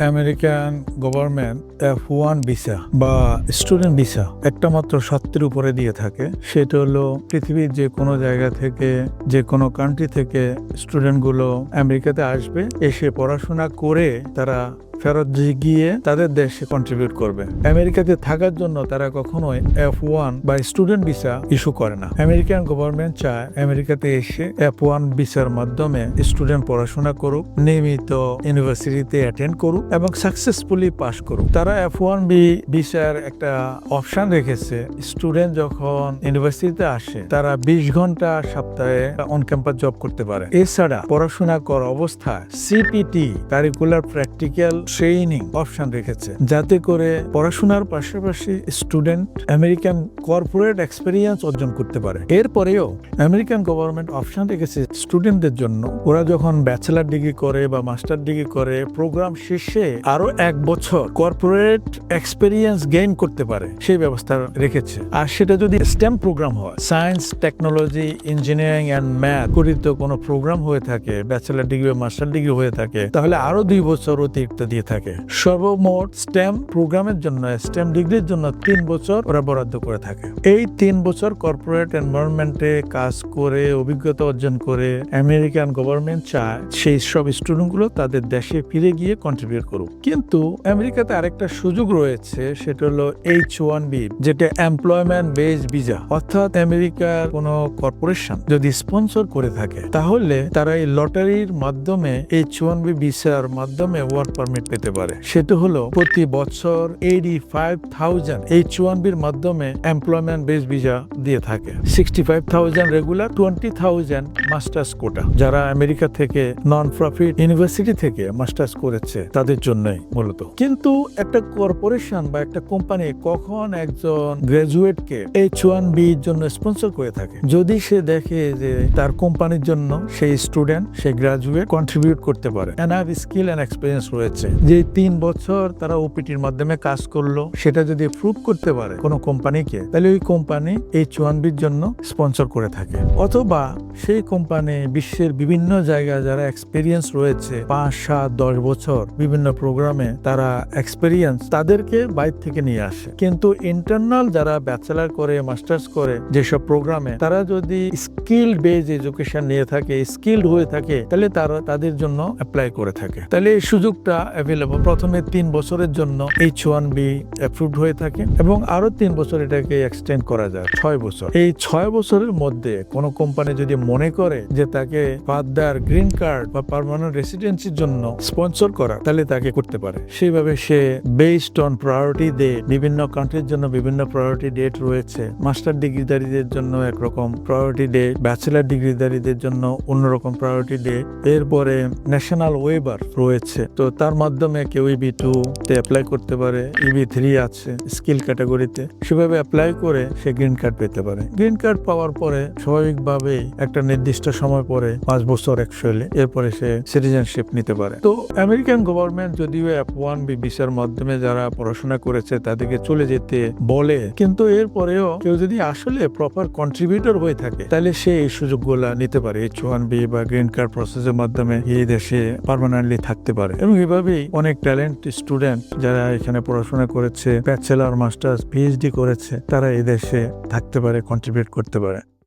American government F one visa বা student visa একটা মাত্র সত্যের উপরে দিয়ে থাকে। সেটা হলো পৃথিবীর যে কোনো জায়গা থেকে, যে কোনো কান্ট্রি থেকে স্টুডেন্টগুলো আমেরিকাতে আসবে, এসে পড়াশোনা করে তারা ফেরত গিয়ে তাদের দেশে কন্ট্রিবিউট করবে। আমেরিকাতে থাকার জন্য তারা কখনোই এফ ওয়ান বা স্টুডেন্ট ভিসা ইস্যু করে না। আমেরিকান গভর্নমেন্ট চায় আমেরিকাতে এসে এফ ওয়ান ভিসার মাধ্যমে স্টুডেন্ট পড়াশোনা করুক, নিয়মিত ইউনিভার্সিটিতে অ্যাটেন্ড করুক এবং সাকসেসফুলি পাশ করুক। তারা এফ ওয়ান বি ভিসার একটা অপশন রেখেছে। স্টুডেন্ট যখন ইউনিভার্সিটিতে আসে, তারা বিশ ঘণ্টা সপ্তাহে অন ক্যাম্পাস জব করতে পারে। এছাড়া পড়াশোনা করা অবস্থায় CPT curricular practical training option রেখেছে। যাতে করে পড়াশোনার পাশাপাশি স্টুডেন্ট আমেরিকান কর্পোরেট এক্সপেরিয়েন্স অর্জন করতে পারে। এরপরেও আমেরিকান গভর্নমেন্ট অপশন রেখেছে স্টুডেন্টদের জন্য। ওরা যখন ব্যাচেলার ডিগ্রি করে বা মাস্টার ডিগ্রি করে প্রোগ্রাম শেষে আরও এক বছর কর্পোরেট এক্সপেরিয়েন্স গেইন করতে পারে, সেই ব্যবস্থা রেখেছে। আর সেটা যদি স্টেম প্রোগ্রাম হয় science technology engineering and math গঠিত কোনো প্রোগ্রাম হয়ে থাকে ব্যাচেলার ডিগ্রি বা মাস্টার ডিগ্রি হয়ে থাকে, তাহলে আরও দুই বছর অতিরিক্ত দিয়ে থাকে। সর্বমোট স্টেম প্রোগ্রামের জন্য স্টেম ডিগ্রির জন্য তিন বছর ওরা বরাদ্দ করে থাকে। এই তিন বছর কর্পোরেট এনভায়রনমেন্টে কাজ করে, অভিজ্ঞতা অর্জন করে আমেরিকান গভর্নমেন্ট চায়, সেই সব স্টুডেন্টগুলো তাদের দেশে ফিরে গিয়ে কন্ট্রিবিউট করুক। কিন্তু আমেরিকাতে আরেকটা সুযোগ রয়েছে, সেটা হলো এইচ ওয়ান বি যেটা এমপ্লয়মেন্ট বেস ভিসা অর্থাৎ আমেরিকার কোনো কর্পোরেশন যদি স্পন্সর করে থাকে, তাহলে তারা এই লটারির মাধ্যমে এইচ ওয়ান বি ভিসার মাধ্যমে ওয়ার্ক পারমিট পেতে পারে। সেটা হলো প্রতি বছর eighty five thousand H one বির মাধ্যমে এমপ্লয়মেন্ট বেস ভিসা দিয়ে থাকে। Sixty five thousand regular twenty thousand masters quota যারা আমেরিকা থেকে নন প্রফিট ইউনিভার্সিটি থেকে মাস্টার্স করেছে, তাদের জন্যই মূলত। কিন্তু একটা কর্পোরেশন বা একটা কোম্পানি কখন একজন গ্রাজুয়েটকে এইচ ওয়ান বির জন্য স্পন্সর করে থাকে? যদি সে দেখে যে তার কোম্পানির জন্য সেই স্টুডেন্ট সেই গ্রাজুয়েট কন্ট্রিবিউট করতে পারে। এনাফ স্কিল অ্যান্ড এক্সপিরিয়েন্স রয়েছে। যে তিন বছর তারা ওপিটির মাধ্যমে কাজ করল, সেটা যদি প্রুভ করতে পারে কোনো কোম্পানিকে তাহলে ওই কোম্পানি এই চুয়ানবির জন্য স্পন্সর করে থাকে। অথবা সেই কোম্পানি বিশ্বের বিভিন্ন জায়গায় যারা এক্সপিরিয়েন্স রয়েছে, পাঁচ, সাত, দশ বছর বিভিন্ন প্রোগ্রামে তারা এক্সপিরিয়েন্স তাদেরকে বাইর থেকে নিয়ে আসে। কিন্তু ইন্টারনাল যারা ব্যাচেলার করে মাস্টার্স করে যেসব প্রোগ্রামে তারা যদি স্কিল্ড বেজ এডুকেশন নিয়ে থাকে স্কিল্ড হয়ে থাকে, তাহলে তারা তাদের জন্য অ্যাপ্লাই করে থাকে। তাহলে এই সুযোগটা অ্যাভেলেবল প্রথমে তিন বছরের জন্য এইচ ওয়ান বি অ্যাপ্রুভড হয়ে থাকে এবং আরও তিন বছর এটাকে এক্সটেন্ড করা যায়, ছয় বছর। এই ছয় বছরের মধ্যে কোনো কোম্পানি যদি মনে করে যে তাকে ফাদার গ্রিন কার্ড বা পার্মানেন্ট রেসিডেন্সির জন্য স্পন্সর করা তাহলে তাকে করতে পারে। সেইভাবে সে বেসড অন প্রায়োরিটি ডে বিভিন্ন কান্ট্রির জন্য বিভিন্ন প্রায়োরিটি ডেট রয়েছে। মাস্টার ডিগ্রিধারীদের জন্য একরকম প্রায়োরিটি ডে ব্যাচেলার ডিগ্রিধারীদের জন্য অন্যরকম প্রায়োরিটি ডে এরপরে ন্যাশনাল ওয়েবার রয়েছে। তো তার মাধ্যমে কেউ ইবি টু তে অ্যাপ্লাই করতে পারে। ইবি থ্রি আছে স্কিল ক্যাটাগরিতে সেভাবে অ্যাপ্লাই করে সে গ্রিন কার্ড পেতে পারে। গ্রিন কার্ড পাওয়ার পরে স্বাভাবিকভাবেই একটা নির্দিষ্ট সময় পরে পাঁচ বছর অ্যাকচুয়ালি এরপরে সে সিটিজেনশিপ নিতে পারে। তো আমেরিকান গভর্নমেন্ট যদিও অ্যাপ ওয়ান বি মাধ্যমে যারা পড়াশোনা করেছে তাদেরকে চলে যেতে বলে, কিন্তু এরপরেও কেউ যদি আসলে প্রপার কন্ট্রিবিউটর হয়ে থাকে, তাহলে সে এই সুযোগগুলা নিতে পারে। এইচ ওয়ান বি বা গ্রিন কার্ড প্রসেসের মাধ্যমে এই দেশে পার্মানেন্টলি থাকতে পারে। এবং এভাবেই অনেক ট্যালেন্ট স্টুডেন্ট যারা এখানে পড়াশোনা করেছে ব্যাচেলার মাস্টার্স পিএইচডি করেছে, তারা এই দেশে থাকতে পারে কন্ট্রিবিউট করতে পারে।